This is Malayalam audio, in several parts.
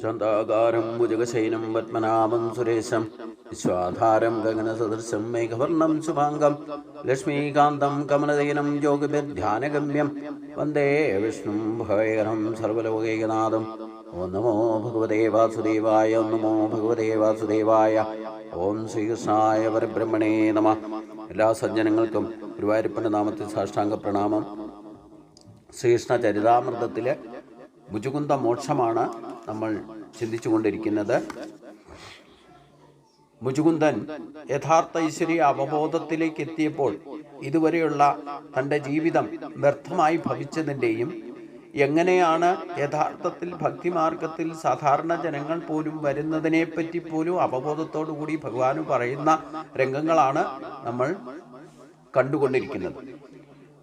ശാന്താകാരം ഭുജഗശൈനം പത്മനാഭം സുരേശം വിശ്വാധാരം ഗഗനസദൃശം മേഘവർണം ശുഭാംഗം ലക്ഷ്മീകാന്തം കമലദയനം യോഗിഭിർധ്യാനഗമ്യം വന്ദേ വിഷ്ണു ഭയകരം സർവലോകൈകനാഥം ഓം നമോ ഭഗവതേ വാസുദേവായ ഓം നമോ ഭഗവതേ വാസുദേവായ ഓം ശ്രീകൃഷ്ണായ പരബ്രഹ്മണേ നമ. എല്ലാ സജ്ജനങ്ങൾക്കും ഗുരുവായൂരപ്പന്റെ നാമത്തിൽ സാഷ്ടാംഗ പ്രണാമം. ശ്രീകൃഷ്ണ ചരിതാമൃതത്തിലെ ഭുജുകുന്ത മോക്ഷമാണ് നമ്മൾ ചിന്തിച്ചുകൊണ്ടിരിക്കുന്നത്. മുജുകുന്ദൻ യഥാർത്ഥ ഐശ്വര്യ അവബോധത്തിലേക്ക് എത്തിയപ്പോൾ ഇതുവരെയുള്ള തന്റെ ജീവിതം വ്യർത്ഥമായി ഭവിച്ചതിന്റെയും എങ്ങനെയാണ് യഥാർത്ഥത്തിൽ ഭക്തിമാർഗത്തിൽ സാധാരണ ജനങ്ങൾ പോലും വരുന്നതിനെപ്പറ്റി പോലും അവബോധത്തോടു കൂടി ഭഗവാൻ പറയുന്ന രംഗങ്ങളാണ് നമ്മൾ കണ്ടുകൊണ്ടിരിക്കുന്നത്.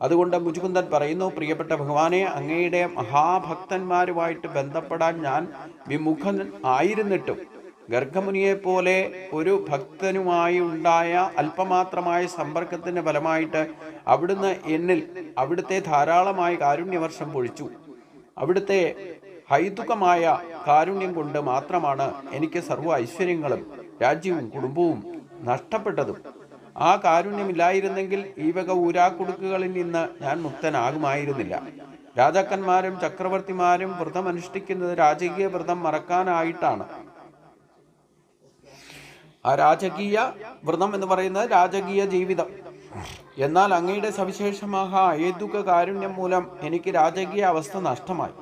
അതുകൊണ്ട് മുജുകുന്ദൻ പറയുന്നു പ്രിയപ്പെട്ട ഭഗവാനെ അങ്ങയുടെ മഹാഭക്തന്മാരുമായിട്ട് ബന്ധപ്പെടാൻ ഞാൻ വിമുഖൻ ആയിരുന്നിട്ടും ഗർഗമുനിയെ പോലെ ഒരു ഭക്തനുമായി ഉണ്ടായ അല്പമാത്രമായ സമ്പർക്കത്തിന്റെ ഫലമായിട്ട് അവിടുന്ന് എന്നിൽ അവിടുത്തെ ധാരാളമായ കാരുണ്യവർഷം പൊഴിച്ചു. അവിടുത്തെ ഹൈതുകമായ കാരുണ്യം കൊണ്ട് മാത്രമാണ് എനിക്ക് സർവ ഐശ്വര്യങ്ങളും രാജ്യവും കുടുംബവും നഷ്ടപ്പെട്ടതും. ആ കാരുണ്യമില്ലായിരുന്നെങ്കിൽ ഈ വക ഊരാക്കുടുക്കുകളിൽ നിന്ന് ഞാൻ മുക്തനാകുമായിരുന്നില്ല. രാജാക്കന്മാരും ചക്രവർത്തിമാരും വ്രതം അനുഷ്ഠിക്കുന്നത് രാജകീയ വ്രതം മറക്കാനായിട്ടാണ്. ആ രാജകീയ വ്രതം എന്ന് പറയുന്നത് രാജകീയ ജീവിതം. എന്നാൽ അങ്ങയുടെ സവിശേഷമായ ഏതുക കാരുണ്യം മൂലം എനിക്ക് രാജകീയ അവസ്ഥ നഷ്ടമായി.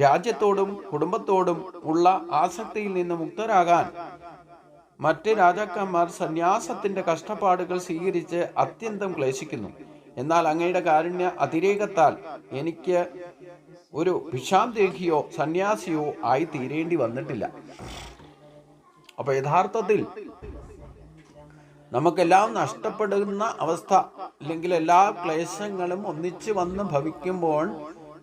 രാജ്യത്തോടും കുടുംബത്തോടും ഉള്ള ആസക്തിയിൽ നിന്ന് മുക്തരാകാൻ മറ്റ് രാജാക്കന്മാർ സന്യാസത്തിന്റെ കഷ്ടപ്പാടുകൾ സ്വീകരിച്ച് അത്യന്തം ക്ലേശിക്കുന്നു. എന്നാൽ അങ്ങയുടെ കാരുണ്യ അതിരേകത്താൽ എനിക്ക് ഒരു ഭിഷാന്തേഹിയോ സന്യാസിയോ ആയി തീരേണ്ടി വന്നിട്ടില്ല. അപ്പൊ യഥാർത്ഥത്തിൽ നമുക്കെല്ലാം നഷ്ടപ്പെടുന്ന അവസ്ഥ അല്ലെങ്കിൽ എല്ലാ ക്ലേശങ്ങളും ഒന്നിച്ചു വന്ന് ഭവിക്കുമ്പോൾ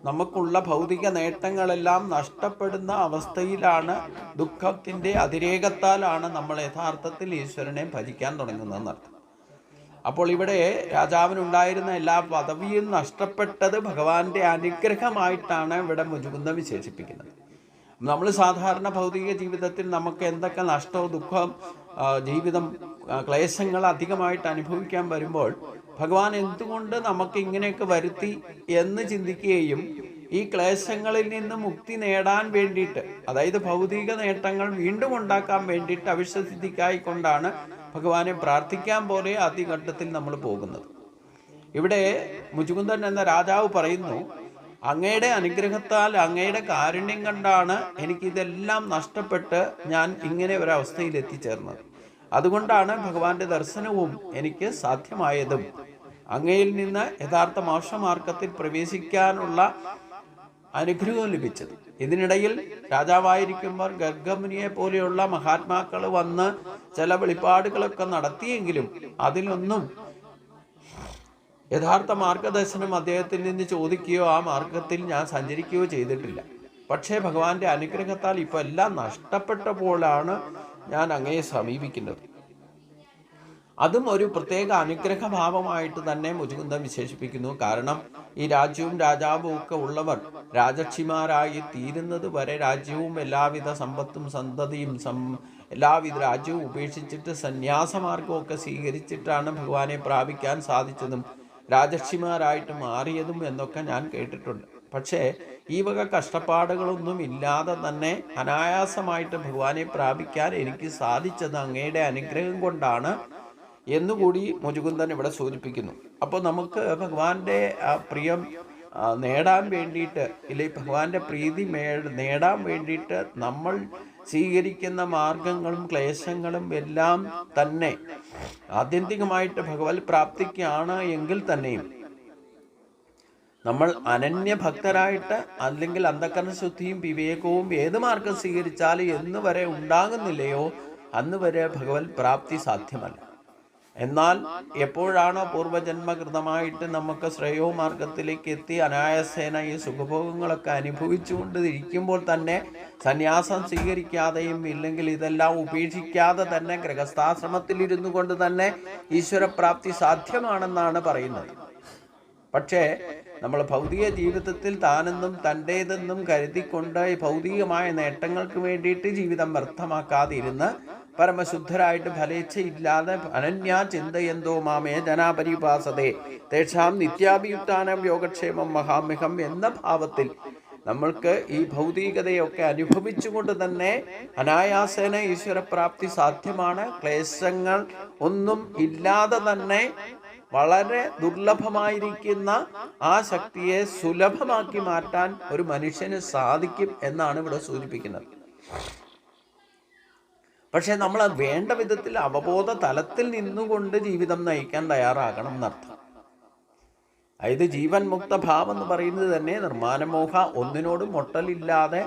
നമുക്കുള്ള ഭൗതിക നേട്ടങ്ങളെല്ലാം നഷ്ടപ്പെടുന്ന അവസ്ഥയിലാണ് ദുഃഖത്തിന്റെ അതിരേകത്താലാണ് നമ്മൾ യഥാർത്ഥത്തിൽ ഈശ്വരനെ ഭജിക്കാൻ തുടങ്ങുന്നതെന്നർത്ഥം അപ്പോൾ ഇവിടെ രാജാവിനുണ്ടായിരുന്ന എല്ലാ പദവിയും നഷ്ടപ്പെട്ടത് ഭഗവാന്റെ അനുഗ്രഹമായിട്ടാണ് ഇവിടെ മുജുകുന്ദ വിശേഷിപ്പിക്കുന്നത്. നമ്മൾ സാധാരണ ഭൗതിക ജീവിതത്തിൽ നമുക്ക് എന്തൊക്കെ നഷ്ടവും ദുഃഖം ജീവിതം ക്ലേശങ്ങൾ അധികമായിട്ട് അനുഭവിക്കാൻ വരുമ്പോൾ ഭഗവാൻ എന്തുകൊണ്ട് നമുക്ക് ഇങ്ങനെയൊക്കെ വരുത്തി എന്ന് ചിന്തിക്കുകയും ഈ ക്ലേശങ്ങളിൽ നിന്ന് മുക്തി നേടാൻ വേണ്ടിയിട്ട് അതായത് ഭൗതിക നേട്ടങ്ങൾ വീണ്ടും ഉണ്ടാക്കാൻ വേണ്ടിയിട്ട് അവിശ്വസിദ്ധിക്കായിക്കൊണ്ടാണ് ഭഗവാനെ പ്രാർത്ഥിക്കാൻ പോലെ ആദ്യഘട്ടത്തിൽ നമ്മൾ പോകുന്നത്. ഇവിടെ മുചുകുന്ദൻ എന്ന രാജാവ് പറയുന്നു അങ്ങയുടെ അനുഗ്രഹത്താൽ അങ്ങയുടെ കാരുണ്യം കണ്ടാണ് എനിക്കിതെല്ലാം നഷ്ടപ്പെട്ട് ഞാൻ ഇങ്ങനെ ഒരവസ്ഥയിൽ എത്തിച്ചേർന്നത്. അതുകൊണ്ടാണ് ഭഗവാന്റെ ദർശനവും എനിക്ക് സാധ്യമായതും. അങ്ങയിൽ നിന്ന് യഥാർത്ഥ മോക്ഷമാർഗത്തിൽ പ്രവേശിക്കാനുള്ള അനുഗ്രഹം ലഭിച്ചത്. ഇതിനിടയിൽ രാജാവായിരിക്കുമ്പോൾ ഗർഗമുനിയെ പോലെയുള്ള മഹാത്മാക്കൾ വന്ന് ചില വെളിപ്പാടുകളൊക്കെ നടത്തിയെങ്കിലും അതിലൊന്നും യഥാർത്ഥ മാർഗദർശനം അദ്ദേഹത്തിൽ നിന്ന് ചോദിക്കുകയോ ആ മാർഗത്തിൽ ഞാൻ സഞ്ചരിക്കുകയോ ചെയ്തിട്ടില്ല. പക്ഷേ ഭഗവാന്റെ അനുഗ്രഹത്താൽ ഇപ്പോൾ എല്ലാം നഷ്ടപ്പെട്ടപ്പോഴാണ് ഞാൻ അങ്ങയെ സമീപിക്കുന്നത്. അതും ഒരു പ്രത്യേക അനുഗ്രഹഭാവമായിട്ട് തന്നെ മുജുകുന്ദൻ വിശേഷിപ്പിക്കുന്നു. കാരണം ഈ രാജ്യവും രാജാവും ഒക്കെ ഉള്ളവർ രാജക്ഷിമാരായി തീരുന്നത് വരെ രാജ്യവും എല്ലാവിധ സമ്പത്തും സന്തതിയും സം എല്ലാവിധ രാജ്യവും ഉപേക്ഷിച്ചിട്ട് സന്യാസമാർഗമൊക്കെ സ്വീകരിച്ചിട്ടാണ് ഭഗവാനെ പ്രാപിക്കാൻ സാധിച്ചതും രാജക്ഷിമാരായിട്ട് മാറിയതും എന്നൊക്കെ ഞാൻ കേട്ടിട്ടുണ്ട്. പക്ഷേ ഈ വക കഷ്ടപ്പാടുകളൊന്നും ഇല്ലാതെ തന്നെ അനായാസമായിട്ട് ഭഗവാനെ പ്രാപിക്കാൻ എനിക്ക് സാധിച്ചത് അങ്ങയുടെ അനുഗ്രഹം കൊണ്ടാണ് എന്നുകൂടി മുജുകുന്ദൻ ഇവിടെ സൂചിപ്പിക്കുന്നു. അപ്പോൾ നമുക്ക് ഭഗവാന്റെ പ്രിയം നേടാൻ വേണ്ടിയിട്ട് ഇല്ലെങ്കിൽ ഭഗവാന്റെ പ്രീതി നേടാൻ വേണ്ടിയിട്ട് നമ്മൾ സ്വീകരിക്കുന്ന മാർഗങ്ങളും ക്ലേശങ്ങളും എല്ലാം തന്നെ ആത്യന്തികമായിട്ട് ഭഗവത് പ്രാപ്തിക്കാണ് എങ്കിൽ തന്നെയും നമ്മൾ അനന്യ ഭക്തരായിട്ട് അല്ലെങ്കിൽ അന്ധകരണ ശുദ്ധിയും വിവേകവും ഏത് മാർഗം സ്വീകരിച്ചാലും എന്ന് വരെ ഉണ്ടാകുന്നില്ലയോ അന്ന് വരെ ഭഗവത് പ്രാപ്തി സാധ്യമല്ല. എന്നാൽ എപ്പോഴാണോ പൂർവജന്മകൃതമായിട്ട് നമുക്ക് ശ്രേയോ മാർഗത്തിലേക്ക് എത്തി അനായാസേന ഈ സുഖഭോഗങ്ങളൊക്കെ അനുഭവിച്ചുകൊണ്ട് ഇരിക്കുമ്പോൾ തന്നെ സന്യാസം സ്വീകരിക്കാതെയും ഇല്ലെങ്കിൽ ഇതെല്ലാം ഉപേക്ഷിക്കാതെ തന്നെ ഗൃഹസ്ഥാശ്രമത്തിൽ ഇരുന്നു കൊണ്ട് തന്നെ ഈശ്വരപ്രാപ്തി സാധ്യമാണെന്നാണ് പറയുന്നത്. പക്ഷേ നമ്മൾ ഭൗതിക ജീവിതത്തിൽ താനെന്നും തന്റേതെന്നും കരുതിക്കൊണ്ട് ഭൗതികമായ നേട്ടങ്ങൾക്ക് വേണ്ടിയിട്ട് ജീവിതം വ്യർത്ഥമാക്കാതിരുന്ന് പരമശുദ്ധരായിട്ട് ഫലേച്ഛയില്ലാതെ അനന്യാ ചിന്തയന്തോ മാമേ ജനാപരിപാസതേ. തേഷാം നിത്യാഭിയുക്താനം യോഗക്ഷേമം മഹാമിഹം എന്ന ഭാവത്തിൽ നമ്മൾക്ക് ഈ ഭൗതികതയൊക്കെ അനുഭവിച്ചുകൊണ്ട് തന്നെ അനായാസേന ഈശ്വരപ്രാപ്തി സാധ്യമാണ്. ക്ലേശങ്ങൾ ഒന്നും ഇല്ലാതെ തന്നെ വളരെ ദുർലഭമായിരിക്കുന്ന ആ ശക്തിയെ സുലഭമാക്കി മാറ്റാൻ ഒരു മനുഷ്യന് സാധിക്കും എന്നാണ് ഇവിടെ സൂചിപ്പിക്കുന്നത്. പക്ഷെ നമ്മൾ വേണ്ട വിധത്തിൽ അവബോധ തലത്തിൽ നിന്നുകൊണ്ട് ജീവിതം നയിക്കാൻ തയ്യാറാകണം എന്നർത്ഥം. അതായത് ജീവൻ മുക്ത ഭാവം എന്ന് പറയുന്നത് തന്നെ നിർമ്മാനമോഹ ഒന്നിനോടും മൊട്ടലില്ലാതെ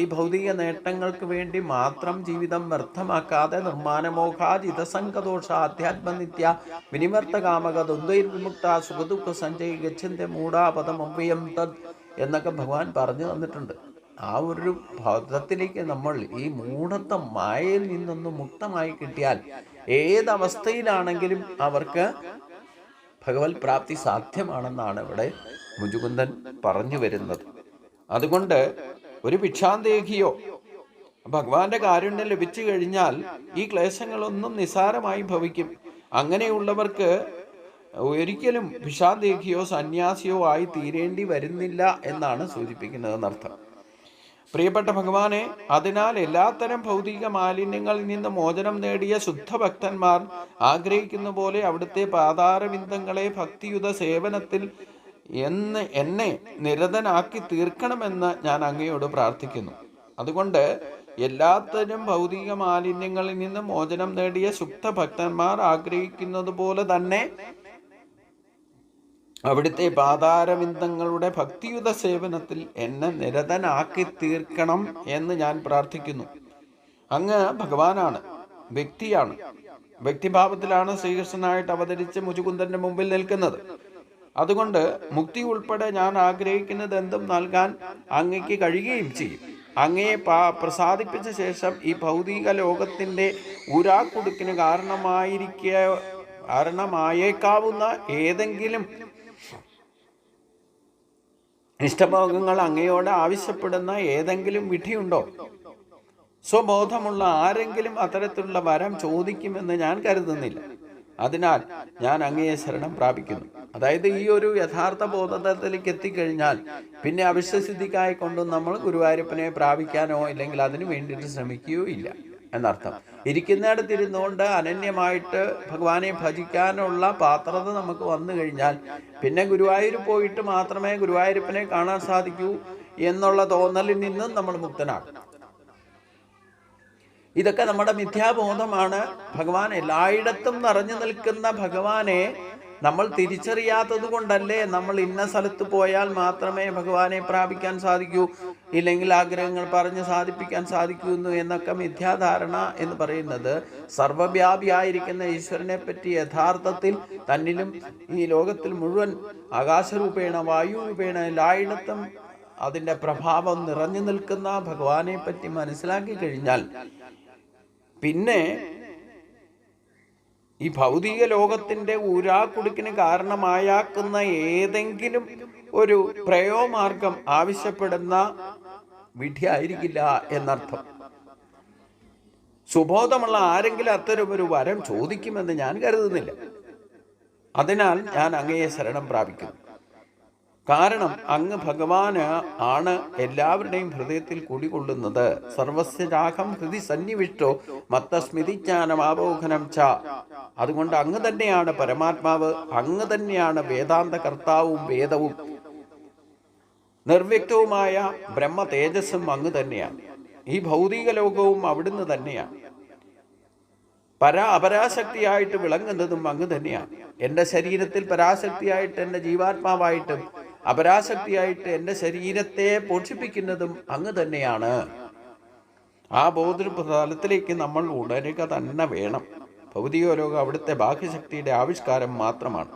ഈ ഭൗതിക നേട്ടങ്ങൾക്ക് വേണ്ടി മാത്രം ജീവിതം വ്യർത്ഥമാക്കാതെ നിർമ്മാനമോഹ ജിതസംഗദോഷ അധ്യാത്മനിത്യ വിനിവർത്ത കാമക ദ്വന്ദ്വൈർവിമുക്ത സുഖദുഃഖ സഞ്ജയ് ഗച്ഛന്റെ മൂടാപദം അവ്യം തദ് എന്നൊക്കെ ഭഗവാൻ പറഞ്ഞു തന്നിട്ടുണ്ട്. ആ ഒരു പദത്തിലേക്ക് നമ്മൾ ഈ മൂഢത്വം മായയിൽ നിന്നൊന്ന് മുക്തമായി കിട്ടിയാൽ ഏതവസ്ഥയിലാണെങ്കിലും അവർക്ക് ഭഗവത് പ്രാപ്തി സാധ്യമാണെന്നാണ് ഇവിടെ മുജുകുന്ദൻ പറഞ്ഞു വരുന്നത്. അതുകൊണ്ട് ഒരു ഭിക്ഷാന്തേഹിയോ? ഭഗവാന്റെ കാരുണ്യം ലഭിച്ചു കഴിഞ്ഞാൽ ഈ ക്ലേശങ്ങളൊന്നും നിസാരമായി ഭവിക്കും. അങ്ങനെയുള്ളവർക്ക് ഒരിക്കലും ഭിഷാന്തേഹിയോ സന്യാസിയോ ആയി തീരേണ്ടി വരുന്നില്ല എന്നാണ് സൂചിപ്പിക്കുന്നത് എന്നർത്ഥം പ്രിയപ്പെട്ട ഭഗവാനെ അതിനാൽ എല്ലാത്തരം ഭൗതിക മാലിന്യങ്ങളിൽ നിന്ന് മോചനം നേടിയ ശുദ്ധഭക്തന്മാർ ആഗ്രഹിക്കുന്ന പോലെ അവിടുത്തെ പാതാരവിന്ദങ്ങളെ ഭക്തിയുത സേവനത്തിൽ എന്ന് എന്നെ നിരതനാക്കി തീർക്കണമെന്ന് ഞാൻ അങ്ങയോട് പ്രാർത്ഥിക്കുന്നു. അതുകൊണ്ട് എല്ലാത്തരം ഭൗതിക മാലിന്യങ്ങളിൽ നിന്ന് മോചനം നേടിയ ശുക്ത ഭക്തന്മാർ ആഗ്രഹിക്കുന്നത് പോലെ തന്നെ അവിടുത്തെ പാതാരവിന്ദങ്ങളുടെ ഭക്തിയുത സേവനത്തിൽ എന്നെ നിരതനാക്കി തീർക്കണം എന്ന് ഞാൻ പ്രാർത്ഥിക്കുന്നു. അങ്ങ് ഭഗവാനാണ് വ്യക്തിയാണ്. വ്യക്തിഭാവത്തിലാണ് ശ്രീകൃഷ്ണനായിട്ട് അവതരിച്ച് മുചുകുന്ദന്റെ മുമ്പിൽ നിൽക്കുന്നത്. അതുകൊണ്ട് മുക്തി ഉൾപ്പെടെ ഞാൻ ആഗ്രഹിക്കുന്നത് എന്തും നൽകാൻ അങ്ങയ്ക്ക് കഴിയുകയും ചെയ്യും. അങ്ങയെ പ്രസാദിപ്പിച്ച ശേഷം ഈ ഭൗതിക ലോകത്തിന്റെ ഉരാക്കുടുക്കിന് കാരണമായിരിക്ക കാരണമായേക്കാവുന്ന ഏതെങ്കിലും ഇഷ്ടഭോഗങ്ങൾ അങ്ങയോട് ആവശ്യപ്പെടുന്ന ഏതെങ്കിലും വിധിയുണ്ടോ? സ്വബോധമുള്ള ആരെങ്കിലും അത്തരത്തിലുള്ള വരം ചോദിക്കുമെന്ന് ഞാൻ കരുതുന്നില്ല. അതിനാൽ ഞാൻ അങ്ങയെ ശരണം പ്രാപിക്കുന്നു. അതായത് ഈ ഒരു യഥാർത്ഥ ബോധത്തിലേക്ക് എത്തിക്കഴിഞ്ഞാൽ പിന്നെ അവിശ്വസിദ്ധിക്കായി കൊണ്ടും നമ്മൾ ഗുരുവായൂരപ്പനെ പ്രാപിക്കാനോ ഇല്ലെങ്കിൽ അതിന് വേണ്ടിയിട്ട് ശ്രമിക്കുകയോ ഇല്ല എന്നർത്ഥം. ഇരിക്കുന്നിടത്തിരുന്നുകൊണ്ട് അനന്യമായിട്ട് ഭഗവാനെ ഭജിക്കാനുള്ള പാത്രത നമുക്ക് വന്നു കഴിഞ്ഞാൽ പിന്നെ ഗുരുവായൂർ പോയിട്ട് മാത്രമേ ഗുരുവായൂരപ്പനെ കാണാൻ സാധിക്കൂ എന്നുള്ള തോന്നലിൽ നിന്നും നമ്മൾ മുക്തനാകും ഇതൊക്കെ നമ്മുടെ മിഥ്യാബോധമാണ്. ഭഗവാൻ എല്ലായിടത്തും നിറഞ്ഞു നിൽക്കുന്ന ഭഗവാനെ നമ്മൾ തിരിച്ചറിയാത്തത് കൊണ്ടല്ലേ നമ്മൾ ഇന്ന സ്ഥലത്ത് പോയാൽ മാത്രമേ ഭഗവാനെ പ്രാപിക്കാൻ സാധിക്കൂ ഇല്ലെങ്കിൽ ആഗ്രഹങ്ങൾ പറഞ്ഞ് സാധിപ്പിക്കാൻ സാധിക്കുന്നു എന്നൊക്കെ മിഥ്യാധാരണ എന്ന് പറയുന്നത് സർവവ്യാപിയായിരിക്കുന്ന ഈശ്വരനെ പറ്റി യഥാർത്ഥത്തിൽ തന്നിലും ഈ ലോകത്തിൽ മുഴുവൻ ആകാശരൂപേണ വായുരൂപേണ എല്ലായിടത്തും അതിന്റെ പ്രഭാവം നിറഞ്ഞു നിൽക്കുന്ന ഭഗവാനെ പറ്റി മനസ്സിലാക്കി കഴിഞ്ഞാൽ പിന്നെ ഈ ഭൗതിക ലോകത്തിന്റെ ഊരാക്കുടുക്കിന് കാരണമായാക്കുന്ന ഏതെങ്കിലും ഒരു പ്രയോമാർഗം ആവശ്യപ്പെടുന്ന വിധിയായിരിക്കില്ല എന്നർത്ഥം. സുബോധമുള്ള ആരെങ്കിലും അത്തരം ഒരു വരം ചോദിക്കുമെന്ന് ഞാൻ കരുതുന്നില്ല. അതിനാൽ ഞാൻ അങ്ങയെ ശരണം പ്രാപിക്കുന്നു. കാരണം അങ്ങ് ഭഗവാന് ആണ് എല്ലാവരുടെയും ഹൃദയത്തിൽ കുടികൊള്ളുന്നത്. സർവസ്യരാഗം ഹൃദി സന്നിവിഷ്ടോ മത്തസ്മൃതിജ്ഞാനം ആബോഹനം ച. അതുകൊണ്ട് അങ്ങ് തന്നെയാണ് പരമാത്മാവ് അങ്ങ് തന്നെയാണ് വേദാന്ത കർത്താവും വേദവും. നിർവ്യക്തവുമായ ബ്രഹ്മ തേജസ്സും അങ്ങ് തന്നെയാണ്. ഈ ഭൗതിക ലോകവും അവിടുന്ന് തന്നെയാണ്. പരാ അപരാശക്തിയായിട്ട് വിളങ്ങുന്നതും അങ്ങ് തന്നെയാണ്. എന്റെ ശരീരത്തിൽ പരാശക്തിയായിട്ട് എന്റെ ജീവാത്മാവായിട്ടും അപരാശക്തിയായിട്ട് എന്റെ ശരീരത്തെ പോഷിപ്പിക്കുന്നതും അങ്ങ് തന്നെയാണ്. ആ ബോധതലത്തിലേക്ക് നമ്മൾ ഉണരുക തന്നെ വേണം. ഭൗതിക ലോകം അവിടുത്തെ ബാഹ്യശക്തിയുടെ ആവിഷ്കാരം മാത്രമാണ്.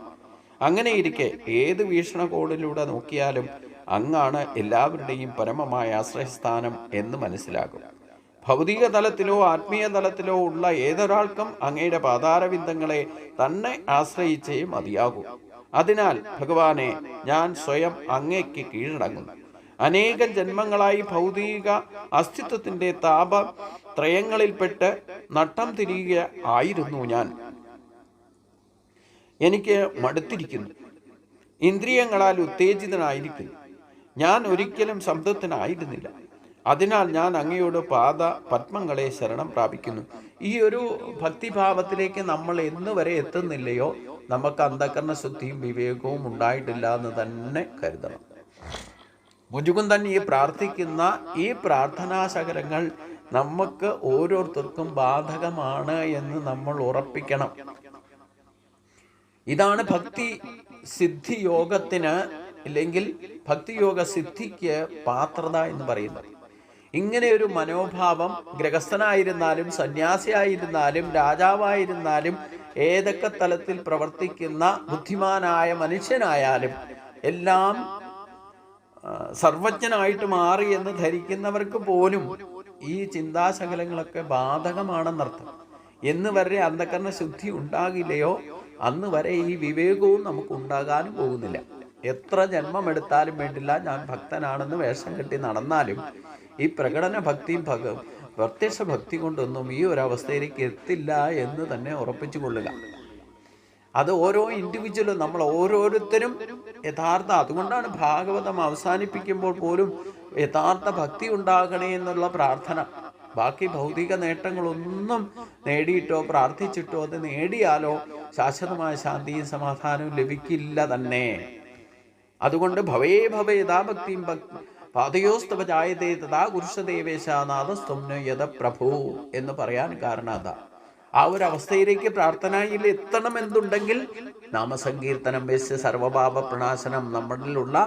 അങ്ങനെ ഇരിക്കെ ഏത് വീക്ഷണകോണിലൂടെ നോക്കിയാലും അങ്ങാണ് എല്ലാവരുടെയും പരമമായ ആശ്രയസ്ഥാനം എന്ന് മനസ്സിലാകും. ഭൗതിക തലത്തിലോ ആത്മീയ തലത്തിലോ ഉള്ള ഏതൊരാൾക്കും അങ്ങയുടെ പാതാരവിന്ദങ്ങളെ തന്നെ ആശ്രയിച്ചേ മതിയാകൂ. അതിനാൽ ഭഗവാനെ ഞാൻ സ്വയം അങ്ങേക്ക് കീഴടങ്ങുന്നു. അനേകം ജന്മങ്ങളായി ഭൗതിക അസ്തിത്വത്തിന്റെ താപ ത്രയങ്ങളിൽപ്പെട്ട് നട്ടം തിരിയുക ആയിരുന്നു ഞാൻ. എനിക്ക് മടുത്തിരിക്കുന്നു. ഇന്ദ്രിയങ്ങളാൽ ഉത്തേജിതനായിരിക്കുന്നു. ഞാൻ ഒരിക്കലും ശബ്ദത്തിനായിരുന്നില്ല. അതിനാൽ ഞാൻ അങ്ങയോട് പാദ പത്മങ്ങളെ ശരണം പ്രാപിക്കുന്നു. ഈ ഒരു ഭക്തിഭാവത്തിലേക്ക് നമ്മൾ എന്നുവരെ എത്തുന്നില്ലയോ? നമുക്ക് അന്ധകരണ ശുദ്ധിയും വിവേകവും ഉണ്ടായിട്ടില്ല എന്ന് തന്നെ കരുതണം. മുജുകുന്ദൻ ഈ പ്രാർത്ഥിക്കുന്ന ഈ പ്രാർത്ഥനാശകലങ്ങൾ നമുക്ക് ഓരോരുത്തർക്കും ബാധകമാണ് എന്ന് നമ്മൾ ഉറപ്പിക്കണം. ഇതാണ് ഭക്തി സിദ്ധി യോഗത്തിന് ഇല്ലെങ്കിൽ ഭക്തിയോഗ സിദ്ധിക്ക് പാത്രത എന്ന് പറയുന്നത്. ഇങ്ങനെ ഒരു മനോഭാവം ഗ്രഹസ്ഥനായിരുന്നാലും സന്യാസിയായിരുന്നാലും രാജാവായിരുന്നാലും ഏതൊക്കെ തലത്തിൽ പ്രവർത്തിക്കുന്ന ബുദ്ധിമാനായ മനുഷ്യനായാലും എല്ലാം സർവജ്ഞനായിട്ട് മാറി എന്ന് ധരിക്കുന്നവർക്ക് പോലും ഈ ചിന്താശകലങ്ങളൊക്കെ ബാധകമാണെന്നർത്ഥം എന്ന് വരെ അന്ധകരണ ശുദ്ധി ഉണ്ടാകില്ലയോ? അന്ന് വരെ ഈ വിവേകവും നമുക്ക് ഉണ്ടാകാനും പോകുന്നില്ല. എത്ര ജന്മം എടുത്താലും വേണ്ടില്ല ഞാൻ ഭക്തനാണെന്ന് വേഷം കെട്ടി നടന്നാലും ഈ പ്രകടന ഭക്തി ഭഗ പ്രത്യക്ഷ ഭക്തി കൊണ്ടൊന്നും ഈ ഒരു അവസ്ഥയിലേക്ക് എത്തില്ല എന്ന് തന്നെ ഉറപ്പിച്ചു കൊള്ളുക. അത് ഓരോ ഇൻഡിവിജ്വലും നമ്മൾ ഓരോരുത്തരും യഥാർത്ഥ അതുകൊണ്ടാണ് ഭാഗവതം അവസാനിപ്പിക്കുമ്പോൾ പോലും യഥാർത്ഥ ഭക്തി ഉണ്ടാകണേ എന്നുള്ള പ്രാർത്ഥന. ബാക്കി ഭൗതിക നേട്ടങ്ങളൊന്നും നേടിയിട്ടോ പ്രാർത്ഥിച്ചിട്ടോ അത് നേടിയാലോ ശാശ്വതമായ ശാന്തിയും സമാധാനവും ലഭിക്കില്ല തന്നെ. അതുകൊണ്ട് ഭവേ ഭവേ യഥാ ഭക്തിയും പാതയോസ്തവ തഥാ കുരുഷദേവേശ നാദസ്തുമ്ന യഥ പ്രഭു എന്ന് പറയാൻ കാരണം അതാ ആ ഒരു അവസ്ഥയിലേക്ക് പ്രാർത്ഥനയിൽ എത്തണം എന്നുണ്ടെങ്കിൽ നാമസങ്കീർത്തനം വെച്ച് സർവപാപ പ്രണാശനം നമ്മളിലുള്ള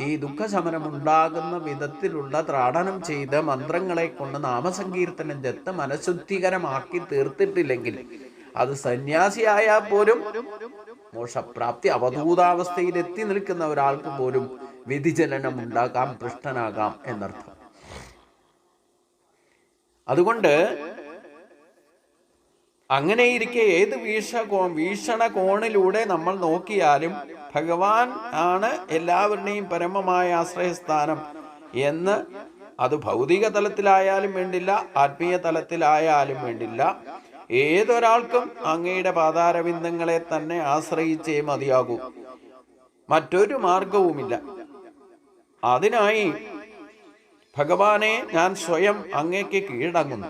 ഈ ദുഃഖശമനം ഉണ്ടാകുന്ന വിധത്തിലുള്ള ത്രാടനം ചെയ്ത് മന്ത്രങ്ങളെ കൊണ്ട് നാമസങ്കീർത്തനം ചെത്ത് മനഃശുദ്ധികരമാക്കി തീർത്തിട്ടില്ലെങ്കിൽ അത് സന്യാസിയായാൽ പോലും മോക്ഷപ്രാപ്തി അവധൂതാവസ്ഥയിൽ എത്തി നിൽക്കുന്ന ഒരാൾക്ക് പോലും വ്യതിചലനം ഉണ്ടാകാം പൃഷ്ടനാകാം എന്നർത്ഥം. അതുകൊണ്ട് അങ്ങനെയിരിക്കെ ഏത് വീക്ഷ വീക്ഷണ കോണിലൂടെ നമ്മൾ നോക്കിയാലും ഭഗവാൻ ആണ് എല്ലാവരുടെയും പരമമായ ആശ്രയസ്ഥാനം എന്ന് അത് ഭൗതിക തലത്തിലായാലും വേണ്ടില്ല ആത്മീയ തലത്തിലായാലും വേണ്ടില്ല. ഏതൊരാൾക്കും അങ്ങയുടെ പാതാരവിന്ദങ്ങളെ തന്നെ ആശ്രയിച്ചേ മതിയാകൂ. മറ്റൊരു മാർഗവുമില്ല അതിനായി ഭഗവാനെ ഞാൻ സ്വയം അങ്ങേക്ക് കീഴടങ്ങുന്നു.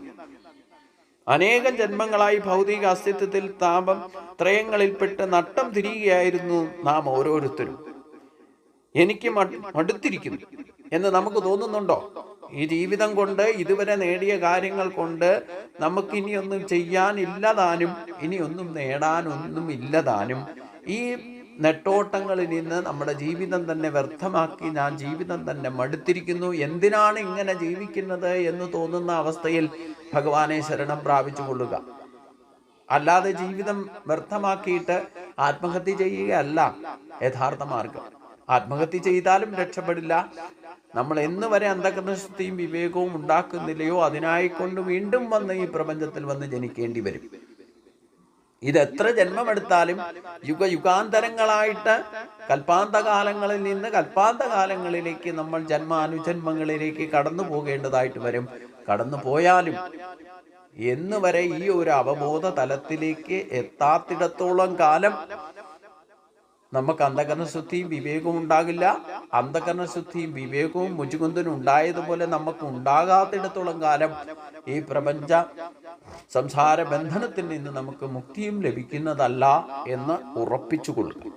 അനേകം ജന്മങ്ങളായി ഭൗതിക അസ്തിത്വത്തിൽ താപം ത്രയങ്ങളിൽപ്പെട്ട് നട്ടം തിരിയുകയായിരുന്നു നാം ഓരോരുത്തരും. എനിക്ക് മട്- മടുത്തിരിക്കുന്നു. എന്ന് നമുക്ക് തോന്നുന്നുണ്ടോ? ഈ ജീവിതം കൊണ്ട് ഇതുവരെ നേടിയ കാര്യങ്ങൾ കൊണ്ട് നമുക്ക് ഇനിയൊന്നും ചെയ്യാനില്ലതാനും ഇനിയൊന്നും നേടാനൊന്നും ഇല്ലതാനും ഈ നെട്ടോട്ടങ്ങളിൽ നിന്ന് നമ്മുടെ ജീവിതം തന്നെ വ്യർത്ഥമാക്കി ഞാൻ ജീവിതം തന്നെ മടുത്തിരിക്കുന്നു. എന്തിനാണ് ഇങ്ങനെ ജീവിക്കുന്നത് എന്ന് തോന്നുന്ന അവസ്ഥയിൽ ഭഗവാനെ ശരണം പ്രാപിച്ചു കൊള്ളുക. അല്ലാതെ ജീവിതം വ്യർത്ഥമാക്കിയിട്ട് ആത്മഹത്യ ചെയ്യുകയല്ല യഥാർത്ഥ മാർഗം. ആത്മഹത്യ ചെയ്താലും രക്ഷപ്പെടില്ല. നമ്മൾ എന്ന് വരെ അന്ധകരണശുദ്ധിയും വിവേകവും ഉണ്ടാക്കുന്നില്ലയോ? അതിനായിക്കൊണ്ട് വീണ്ടും വന്ന് ഈ പ്രപഞ്ചത്തിൽ വന്ന് ജനിക്കേണ്ടി വരും. ഇത് എത്ര ജന്മമെടുത്താലും യുഗ യുഗാന്തരങ്ങളായിട്ട് കൽപ്പാന്തകാലങ്ങളിൽ നിന്ന് കൽപ്പാന്തകാലങ്ങളിലേക്ക് നമ്മൾ ജന്മാനുജന്മങ്ങളിലേക്ക് കടന്നു പോകേണ്ടതായിട്ട് വരും. കടന്നു പോയാലും എന്ന് വരെ ഈ ഒരു അവബോധ തലത്തിലേക്ക് എത്താത്തിടത്തോളം കാലം നമുക്ക് അന്ധകരണ ശുദ്ധിയും വിവേകവും ഉണ്ടാകില്ല. അന്ധകരണ ശുദ്ധിയും വിവേകവും മുജുകുന്ദനും ഉണ്ടായതുപോലെ നമുക്ക് ഉണ്ടാകാത്തിടത്തോളം കാലം ഈ പ്രപഞ്ച സംസാര ബന്ധനത്തിൽ നിന്ന് നമുക്ക് മുക്തിയും ലഭിക്കുന്നതല്ല എന്ന് ഉറപ്പിച്ചു കൊള്ളുക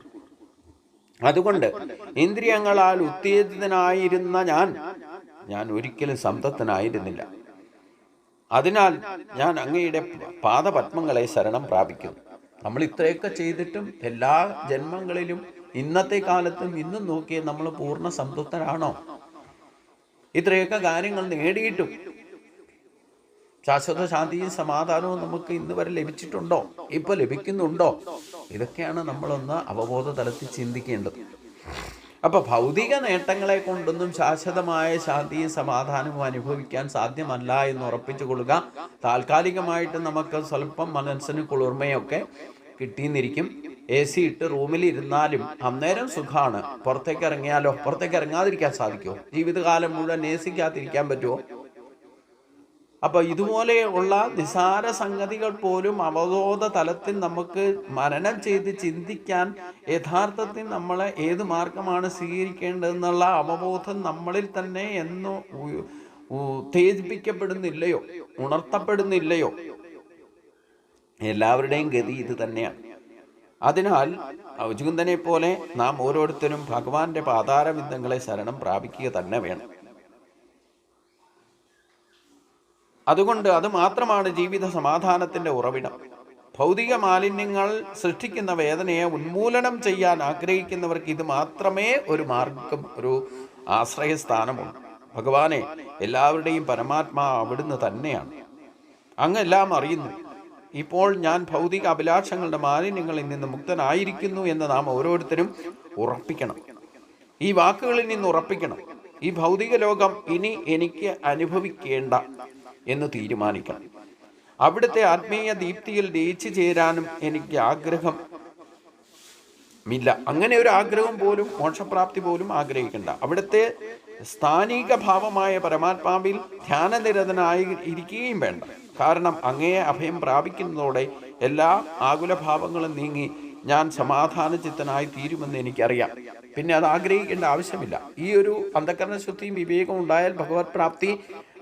അതുകൊണ്ട് ഇന്ദ്രിയങ്ങളാൽ ഉത്തേജിതനായിരുന്ന ഞാൻ ഞാൻ ഒരിക്കലും സംതൃപ്തനായിരുന്നില്ല. അതിനാൽ ഞാൻ അങ്ങയുടെ പാദപത്മങ്ങളെ ശരണം പ്രാപിക്കുന്നു. നമ്മൾ ഇത്രയൊക്കെ ചെയ്തിട്ടും എല്ലാ ജന്മങ്ങളിലും ഇന്നത്തെ കാലത്തും ഇന്നും നോക്കിയ നമ്മൾ പൂർണ സംതൃപ്തരാണോ? ഇത്രയൊക്കെ കാര്യങ്ങൾ നേടിയിട്ടും ശാശ്വത ശാന്തിയും സമാധാനവും നമുക്ക് ഇന്ന് വരെ ലഭിച്ചിട്ടുണ്ടോ? ഇപ്പൊ ലഭിക്കുന്നുണ്ടോ? ഇതൊക്കെയാണ് നമ്മളൊന്ന് അവബോധ തലത്തിൽ ചിന്തിക്കേണ്ടത്. അപ്പൊ ഭൗതിക നേട്ടങ്ങളെ കൊണ്ടൊന്നും ശാശ്വതമായ ശാന്തിയും സമാധാനവും അനുഭവിക്കാൻ സാധ്യമല്ല എന്ന് ഉറപ്പിച്ചു കൊള്ളുക. താൽക്കാലികമായിട്ട് നമുക്ക് സ്വല്പം മനസ്സിന് കുളിർമയൊക്കെ കിട്ടിയെന്നിരിക്കും എ സി ഇട്ട് റൂമിൽ ഇരുന്നാലും അന്നേരം സുഖമാണ് പുറത്തേക്ക് ഇറങ്ങിയാലോ? പുറത്തേക്ക് ഇറങ്ങാതിരിക്കാൻ സാധിക്കുമോ ജീവിതകാലം മുഴുവൻ എ സിക്കകത്തിരിക്കാൻ പറ്റുമോ അപ്പൊ ഇതുപോലെയുള്ള നിസാര സംഗതികൾ പോലും അവബോധ തലത്തിൽ നമുക്ക് മരണം ചെയ്ത് ചിന്തിക്കാൻ യഥാർത്ഥത്തിൽ നമ്മൾ ഏത് മാർഗമാണ് സ്വീകരിക്കേണ്ടതെന്നുള്ള അവബോധം നമ്മളിൽ തന്നെ എന്ന് ഉത്തേജിപ്പിക്കപ്പെടുന്നില്ലയോ? ഉണർത്തപ്പെടുന്നില്ലയോ? എല്ലാവരുടെയും ഗതി ഇത് തന്നെയാണ്. അതിനാൽ ഔചുകുന്ദനെ പോലെ നാം ഓരോരുത്തരും ഭഗവാന്റെ പാതാരബിന്ദങ്ങളെ ശരണം പ്രാപിക്കുക തന്നെ വേണം. അതുകൊണ്ട് അത് മാത്രമാണ് ജീവിത സമാധാനത്തിന്റെ ഉറവിടം. ഭൗതിക മാലിന്യങ്ങൾ സൃഷ്ടിക്കുന്ന വേദനയെ ഉന്മൂലനം ചെയ്യാൻ ആഗ്രഹിക്കുന്നവർക്ക് ഇത് മാത്രമേ ഒരു മാർഗം ഒരു ആശ്രയസ്ഥാനമുള്ളൂ. ഭഗവാനെ എല്ലാവരുടെയും പരമാത്മാ അവിടുന്ന് തന്നെയാണ്. അങ്ങ് എല്ലാം അറിയുന്നു. ഇപ്പോൾ ഞാൻ ഭൗതിക അഭിലാഷങ്ങളുടെ മാലിന്യങ്ങളിൽ നിന്ന് മുക്തനായിരിക്കുന്നു എന്ന് നാം ഓരോരുത്തരും ഉറപ്പിക്കണം. ഈ വാക്കുകളിൽ നിന്ന് ഉറപ്പിക്കണം. ഈ ഭൗതിക ലോകം ഇനി എനിക്ക് അനുഭവിക്കേണ്ട എന്ന് തീരുമാനിക്കാം. അവിടുത്തെ ആത്മീയ ദീപ്തിയിൽ ലയിച്ചു ചേരാനും എനിക്ക് ആഗ്രഹം ഇല്ല. അങ്ങനെ ഒരു ആഗ്രഹം പോലും മോക്ഷപ്രാപ്തി പോലും ആഗ്രഹിക്കണ്ട. അവിടുത്തെ സ്ഥാനിക ഭാവമായ പരമാത്മാവിൽ ധ്യാനനിരതനായി ഇരിക്കുകയും വേണ്ട. കാരണം അങ്ങയെ അഭയം പ്രാപിക്കുന്നതോടെ എല്ലാ ആകുലഭാവങ്ങളും നീങ്ങി ഞാൻ സമാധാന ചിത്തനായി തീരുമെന്ന് എനിക്കറിയാം. പിന്നെ അത് ആഗ്രഹിക്കേണ്ട ആവശ്യമില്ല. ഈ ഒരു അന്ധകരണ ശുദ്ധിയും വിവേകവും ഉണ്ടായാൽ ഭഗവത് പ്രാപ്തി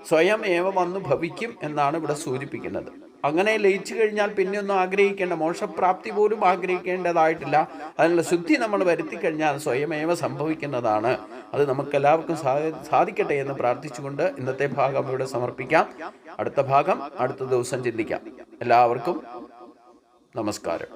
സ്വയം ഏവ വന്നു ഭവിക്കും എന്നാണ് ഇവിടെ സൂചിപ്പിക്കുന്നത്. അങ്ങനെ ലയിച്ചു കഴിഞ്ഞാൽ പിന്നെ ഒന്നും ആഗ്രഹിക്കേണ്ട മോക്ഷപ്രാപ്തി പോലും ആഗ്രഹിക്കേണ്ടതായിട്ടില്ല. അതിനുള്ള ശുദ്ധി നമ്മൾ വരുത്തി കഴിഞ്ഞാൽ സ്വയമേവ സംഭവിക്കുന്നതാണ്. അത് നമുക്കെല്ലാവർക്കും സാധിക്കട്ടെ എന്ന് പ്രാർത്ഥിച്ചുകൊണ്ട് ഇന്നത്തെ ഭാഗം ഇവിടെ സമർപ്പിക്കാം. അടുത്ത ഭാഗം അടുത്ത ദിവസം ചിന്തിക്കാം. എല്ലാവർക്കും നമസ്കാരം.